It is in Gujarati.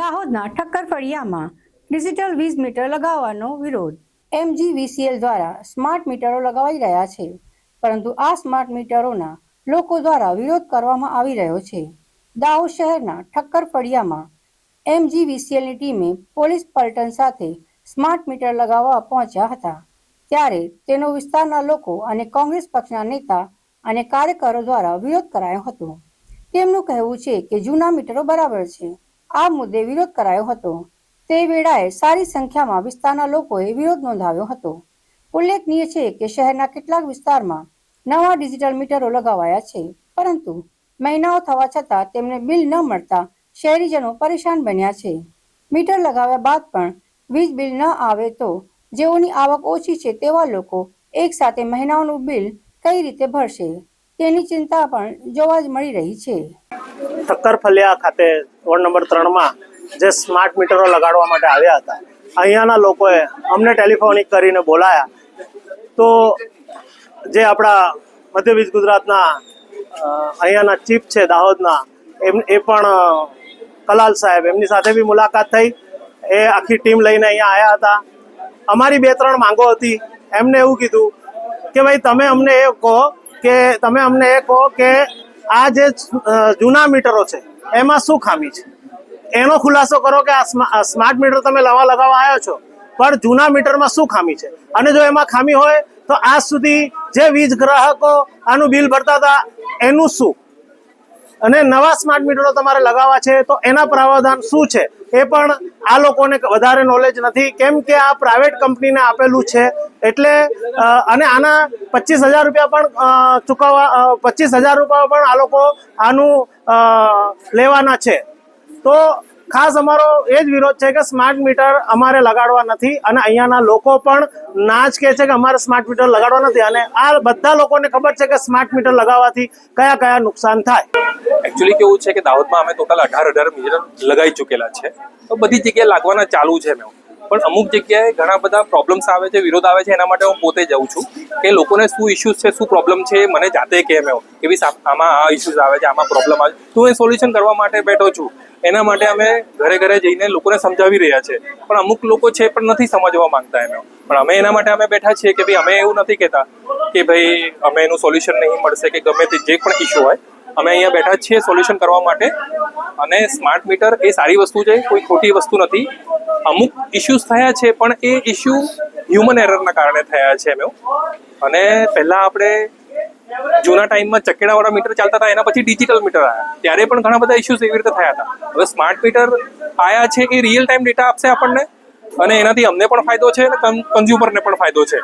દાહોદના ઠક્કર ફળિયામાં ડિજિટલ વીજ મીટર લગાવવાનો વિરોધ. એમજીવીસીએલ દ્વારા સ્માર્ટ મીટરો લગાવાઈ રહ્યા છે, પરંતુ આ સ્માર્ટ મીટરોના લોકો દ્વારા વિરોધ કરવામાં આવી રહ્યો છે. દાહોદ શહેરના ઠક્કર ફળિયામાં એમજીવીસીએલની ટીમે પોલીસ પલટન સાથે સ્માર્ટ મીટર લગાવવા પહોંચ્યા હતા, ત્યારે તેનો વિસ્તારના લોકો અને કોંગ્રેસ પક્ષના નેતા અને કાર્યકરો દ્વારા વિરોધ કરાયો હતો. તેમનું કહેવું છે કે જૂના મીટરો બરાબર છે આ મુદ્દે વિરોધ કરાયો હતો. તે વેળાએ સારી સંખ્યામાં વિસ્તારના લોકોએ વિરોધ નોંધાવ્યો હતો. ઉલ્લેખનીય છે કે શહેરના કેટલાક વિસ્તારમાં નવા ડિજિટલ મીટરો લગાવાયા છે, પરંતુ મહિનાઓ થવા છતાં તેમને બિલ ન મળતા શહેરીજનો પરેશાન બન્યા છે. મીટર લગાવ્યા બાદ પણ વીજ બિલ ન આવે તો જેઓની આવક ઓછી છે તેવા લોકો એક સાથે મહિનાઓનું બિલ કઈ રીતે ભરશે તેની ચિંતા પણ જોવા જ મળી રહી છે. ઠક્કર ફલિયા ખાતે વોર્ડ નંબર ત્રણમાં જે સ્માર્ટ મીટરો લગાડવા માટે આવ્યા હતા. અહીંયાના લોકોએ અમને ટેલિફોનિક કરીને બોલાયા. તો જે આપણા મધ્ય વીજ ગુજરાતના અહીંયાના ચીફ છે દાહોદના, એમ, એ પણ કલાલ સાહેબ, એમની સાથે બી મુલાકાત થઈ. એ આખી ટીમ લઈને અહીંયા આવ્યા હતા. અમારી બે ત્રણ માંગો હતી. એમને એવું કીધું કે, ભાઈ, તમે અમને એ કહો કે, તમે અમને એ કહો કે આ જે જૂના મીટરો છે, એમાં શું ખામી છે? એનો ખુલાસો કરો કે આ સ્મા- સ્માર્ટ મીટર તમે લવા લગાવવા આવ્યો છો, પણ જૂના મીટરમાં શું ખામી છે? અને જો એમાં ખામી હોય, તો આજ સુધી જે વીજ ગ્રાહકો આનું બિલ ભરતા હતા, એનું શું? અને નવા સ્માર્ટ મીટરો તમારે લગાવવા છે, તો એના પ્રાવધાન શું છે? એ પણ આ લોકોને વધારે નોલેજ નથી. કેમ કે આ પ્રાઇવેટ કંપનીને આપેલું છે, એટલે અને આના પચીસ હજાર રૂપિયા પણ ચૂકવવા પચીસ હજાર રૂપિયા પણ આ લોકો આનું લેવાના છે. તો ખાસ અમારો એ જ વિરોધ છે કે સ્માર્ટ મીટર અમારે લગાડવા નથી અને અહીંયાના લોકો પણ ના જ કહે છે કે અમારે સ્માર્ટ મીટર લગાડવા નથી. અને આ બધા લોકોને ખબર છે કે સ્માર્ટ મીટર લગાવવાથી કયા કયા નુકસાન થાય. એકચ્યુઅલી કેવું છે કે દાહોદમાં અમે ટોટલ અઢાર અઢાર મીટર લગાવી ચૂકેલા છે. તો બધી જગ્યાએ લાગવાના ચાલુ છે મેં પણ અમુક જગ્યાએ ઘણા બધા પ્રોબ્લેમ્સ આવે છે, વિરોધ આવે છે, એના માટે હું પોતે જાઉં છું કે લોકોને શું ઇશ્યુઝ છે, શું પ્રોબ્લેમ છે મને જાતે કેમ એવો. કે ભાઈ આમાં આ ઇશ્યુઝ આવે છે, આમાં પ્રોબ્લેમ આવે છે. તો એ સોલ્યુશન કરવા માટે બેઠો છું. એના માટે અમે ઘરે ઘરે જઈને લોકોને સમજાવી રહ્યા છે. પણ અમુક લોકો છે પણ નથી સમજવા માંગતા એનો પણ અમે એના માટે અમે બેઠા છીએ કે ભાઈ અમે એવું નથી કહેતા કે ભાઈ અમે એનું સોલ્યુશન નહીં મળશે કે ગમે તે જે પણ ઇશ્યુ હોય અમે અહીંયા બેઠા છીએ સોલ્યુશન કરવા માટે. અને સ્માર્ટ મીટર એ સારી વસ્તુ છે, કોઈ ખોટી વસ્તુ નથી. અમુક ઇશ્યુઝ થયા છે, પણ એ ઇશ્યુ હ્યુમન એરરના કારણે થયા છે એમ અને પહેલાં આપણે જૂના ટાઈમમાં ચકેડાવાળા મીટર ચાલતા હતા, એના પછી ડિજિટલ મીટર આવ્યા ત્યારે પણ ઘણા બધા ઇશ્યુઝ એવી રીતે થયા હતા. હવે સ્માર્ટ મીટર આવ્યા છે, એ રિયલ ટાઈમ ડેટા આપશે આપણને. અને એનાથી અમને પણ ફાયદો છે અને કન્ઝ્યુમરને પણ ફાયદો છે.